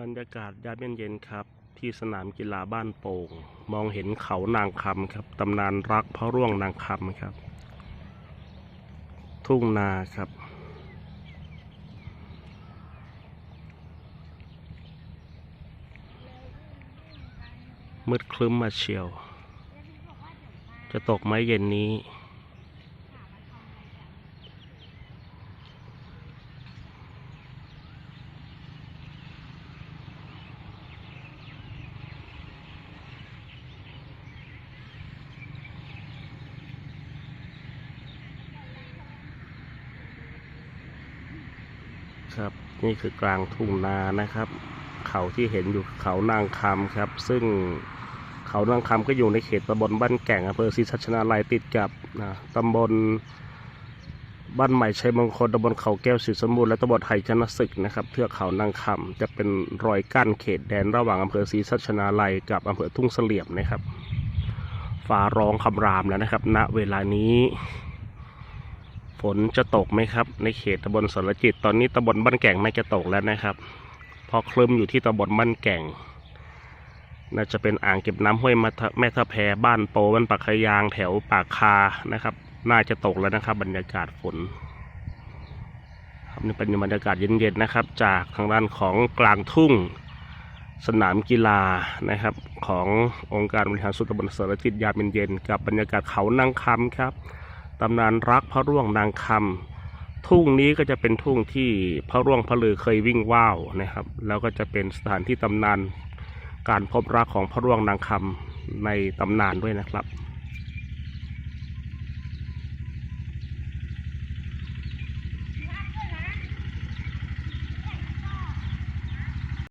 บรรยากาศยามเย็นๆครับ ที่สนามกีฬาบ้านโป่ง มองเห็นเขานางคำครับ ตำนานรักพระร่วงนางคำครับ ทุ่งนาครับ มืดคลึ้มมาเชียว จะตกไหมเย็นนี้ ครับ นี่คือกลางทุ่งนานะครับ เขาที่เห็นอยู่เขานางคำครับ ซึ่งเขานางคำก็อยู่ในเขตตำบลบ้านแก่งอำเภอศรีสัชนาลัยติดกับนะตำบลบ้านใหม่ชัยมงคลตำบลเขาแก้วศรีสมบูรณ์และตำบลไห่ชนะศึกนะครับเทือกเขานางคำจะเป็นรอยกั้นเขตแดนระหว่างอำเภอศรีสัชนาลัยกับอำเภอทุ่งเสลี่ยมนะครับฟ้าร้องคำรามแล้วนะครับ ณเวลานี้ ฝนจะตกไหมครับ ในเขตตำบลสรจิต ตอนนี้ตำบลบ้านแก่งน่าจะตกแล้วนะครับ พอคลึ้มอยู่ที่ตำบลบ้านแก่ง น่าจะเป็นอ่างเก็บน้ำห้วยมะทะแม่ทะแพบ้านโปบ้านปากขยางแถวปากคานะครับ น่าจะตกแล้วนะครับ บรรยากาศฝนครับนี่เป็นบรรยากาศเย็นๆนะครับ จากทางด้านของกลางทุ่งสนามกีฬานะครับ ขององค์การบริหารส่วนตำบลสรจิตยามเย็นๆกับบรรยากาศเขานางคำครับ ตำนานรักพระร่วงนางคำทุ่งนี้ก็จะเป็นทุ่งที่พระร่วงพระลือเคยวิ่งว่าวนะครับ แล้วก็จะเป็นสถานที่ตำนานการพบรักของพระร่วงนางคำในตำนานด้วยนะครับ